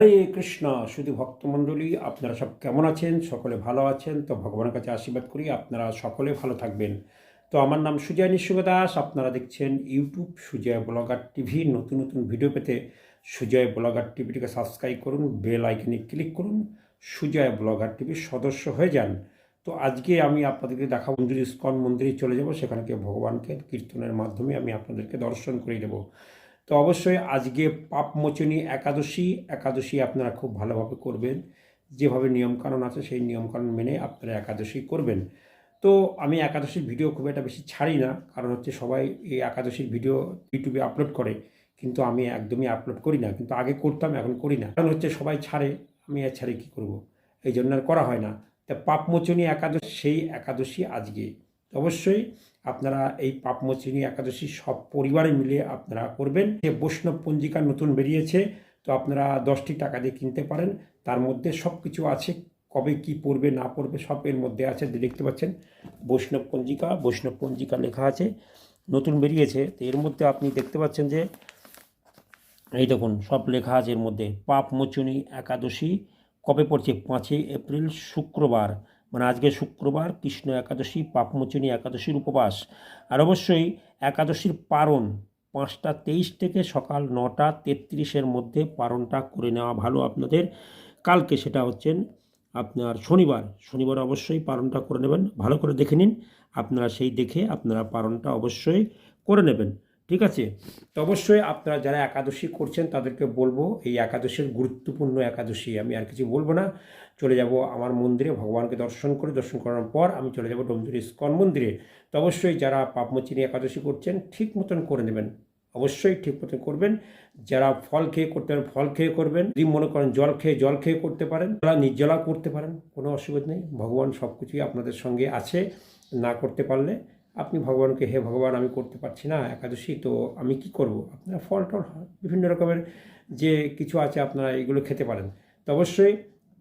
হরে কৃষ্ণ, শুধু ভক্তমণ্ডলী, আপনারা সব কেমন আছেন? সকলে ভালো আছেন? তো ভগবানের কাছে আশীর্বাদ করি আপনারা সকলে ভালো থাকবেন। তো আমার নাম সুজয় নিঃশুভ দাস আপনারা দেখছেন ইউটিউব সুজয় ব্লগার টিভি। নতুন নতুন ভিডিও পেতে সুজয় ব্লগার টিভিটিকে সাবস্ক্রাইব করুন, বেল আইকনে ক্লিক করুন, সুজয় ব্লগার টিভির সদস্য হয়ে যান। তো আজকে আমি আপনাদেরকে দেখাবো, মন্দির ইস্কন মন্দিরে চলে যাব, সেখানে গিয়ে ভগবানকে কীর্তনের মাধ্যমে আমি আপনাদেরকে দর্শন করিয়ে দেবো। তো অবশ্যই আজকে পাপমোচনী একাদশী একাদশী আপনারা খুব ভালোভাবে করবেন। যেভাবে নিয়মকানুন আছে, সেই নিয়মকানুন মেনে আপনারা একাদশী করবেন। তো আমি একাদশীর ভিডিও খুব একটা বেশি ছাড়ি না, কারণ হচ্ছে সবাই এই একাদশীর ভিডিও ইউটিউবে আপলোড করে, কিন্তু আমি একদমই আপলোড করি না। কিন্তু আগে করতাম, এখন করি না। কারণ হচ্ছে সবাই ছাড়ে, আমি আর ছাড়ে কী করব? এই জন্য আর করা হয় না। তা পাপমোচনী একাদশী, সেই একাদশী আজকে। অবশ্যই আপনারা এই পাপমোচিনী একাদশী সব পরিবারে মিলে আপনারা করবেন। যে বৈষ্ণব পঞ্জিকা নতুন বেরিয়েছে, তো আপনারা দশটি টাকা দিয়ে কিনতে পারেন। তার মধ্যে সব কিছু আছে, কবে কি পড়বে, না পড়বে, সব এর মধ্যে আছে দেখতে পাচ্ছেন। বৈষ্ণব পঞ্জিকা বৈষ্ণব পঞ্জিকা লেখা আছে, নতুন বেরিয়েছে। তো এর মধ্যে আপনি দেখতে পাচ্ছেন যে, এই দেখুন, সব লেখা আছে এর মধ্যে পাপমোচনী একাদশী কবে পড়ছে? পাঁচই এপ্রিল, শুক্রবার। মানে আজকে শুক্রবার, কৃষ্ণ একাদশী, পাপমোচনী একাদশীর উপবাস। আর অবশ্যই একাদশীর পারণ পাঁচটা তেইশ থেকে সকাল নটা তেত্রিশের মধ্যে পারণটা করে নেওয়া ভালো আপনাদের। কালকে সেটা হচ্ছেন আপনার শনিবার। শনিবার অবশ্যই পারণটা করে নেবেন। ভালো করে দেখে নিন। আপনারা সেই দেখে আপনারা পারণটা অবশ্যই করে নেবেন। ঠিক আছে? তো অবশ্যই আপনারা যারা একাদশী করছেন তাদেরকে বলব, এই একাদশীর গুরুত্বপূর্ণ একাদশী আমি আর কিছু বলব না। চলে যাব আমার মন্দিরে, ভগবানকে দর্শন করে, দর্শন করার পর আমি চলে যাব ডোমজুরি ইস্কন মন্দিরে। তো অবশ্যই যারা পাপমোচিনী একাদশী করছেন, ঠিক মতন করে নেবেন। অবশ্যই ঠিক মতন করবেন। যারা ফল খেয়ে করতে পারেন, ফল খেয়ে করবেন। যদি মনে করেন জল খেয়ে জল খেয়ে করতে পারেন যারা নির্জলা করতে পারেন, কোনো অসুবিধা নেই। ভগবান সব কিছুই আপনাদের সঙ্গে আছে। না করতে পারলে আপনি ভগবানকে, হে ভগবান, আমি করতে পারছি না একাদশী, তো আমি কি করব? আপনারা ফল টল বিভিন্ন রকমের যে কিছু আছে, আপনারা এগুলো খেতে পারেন। তো অবশ্যই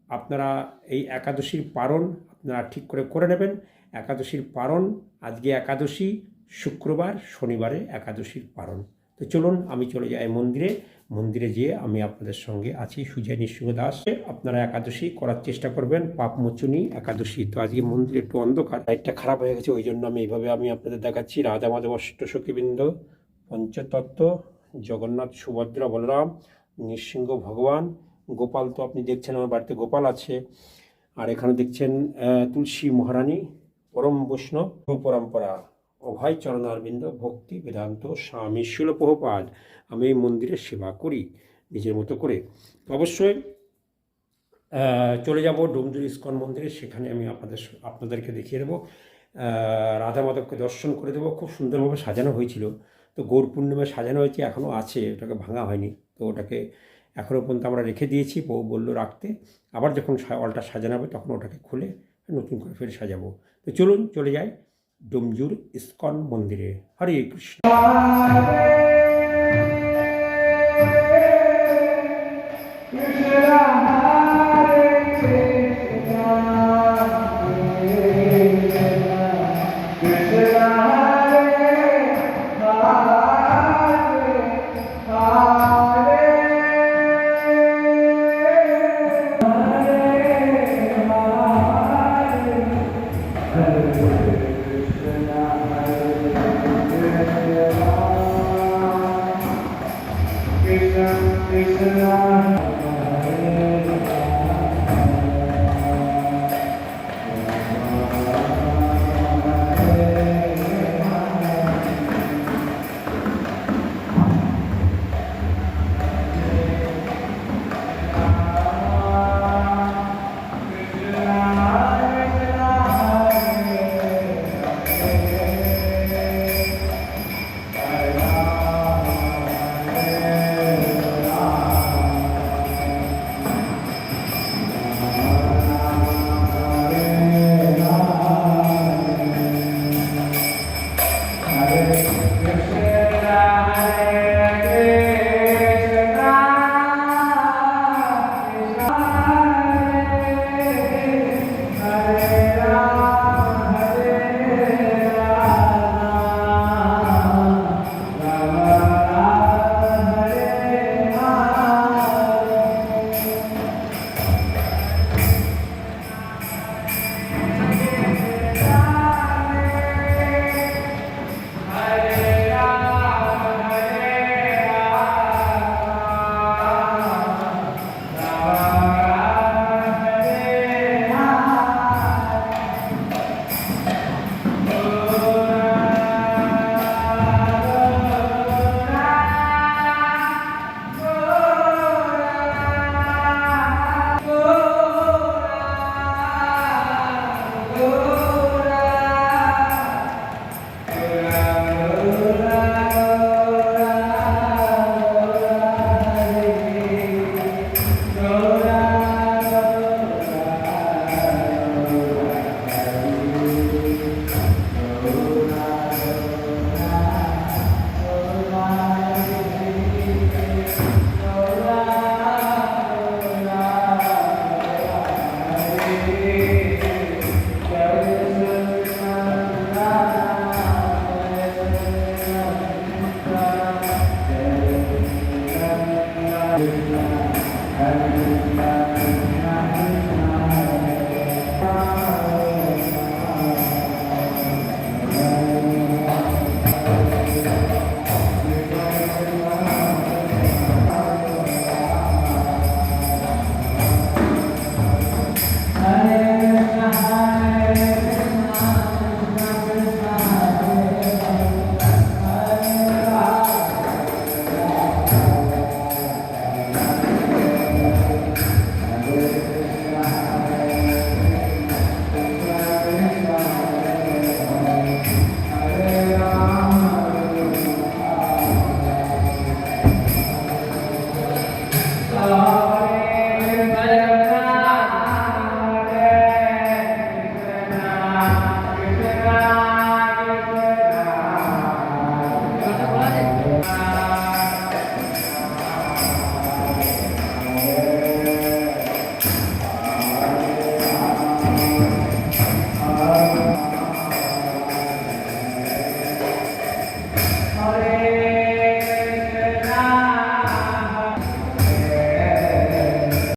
আপনারা এই একাদশীর পারণ আপনারা ঠিক করে করে নেবেন। একাদশীর পারণ, আজকে একাদশী, শুক্রবার, শনিবারে একাদশীর পারণ। তো চলুন, আমি চলে যাই মন্দিরে। মন্দিরে যেয়ে আমি আপনাদের সঙ্গে আছি সুজয় নিঃসুখ দাস। আপনারা একাদশী করার চেষ্টা করবেন, পাপ পাপমোচনী একাদশী। তো আজকে মন্দিরে একটু অন্ধকার, লাইটটা খারাপ হয়ে গেছে, ওই জন্য আমি এইভাবে আমি আপনাদের দেখাচ্ছি। রাধা মাধব অষ্টসখীবৃন্দ পঞ্চতত্ত্ব, জগন্নাথ, সুভদ্রা, বলরাম, নৃসিংহ ভগবান গোপাল তো আপনি দেখছেন, আমার বাড়িতে গোপাল আছে। আর এখানে দেখছেন তুলসী মহারানী, পরম বৈষ্ণব, পরম্পরা, অভয় চরণারবিন্দ, ভক্তি বেদান্ত, স্বামী শিল আমি এই মন্দিরে সেবা করি, নিজের মতো করে। অবশ্যই চলে যাব ডোমজুর ইস্কন মন্দিরে। সেখানে আমি আপনাদের আপনাদেরকে দেখিয়ে দেবো। রাধা মাধবকে দর্শন করে দেবো। খুব সুন্দরভাবে সাজানো হয়েছিল। তো গৌর পূর্ণিমায় সাজানো হয়েছে এখনও আছে। ওটাকে ভাঙা হয়নি। তো ওটাকে এখনও পর্যন্ত আমরা রেখে দিয়েছি, বউ বলল রাখতে। আবার যখন অলটা সাজানো হবে তখন ওটাকে খুলে নতুন করে ফের সাজাবো। তো চলুন চলে যাই ডুমজুর ইস্কন মন্দিরে। হরে কৃষ্ণ।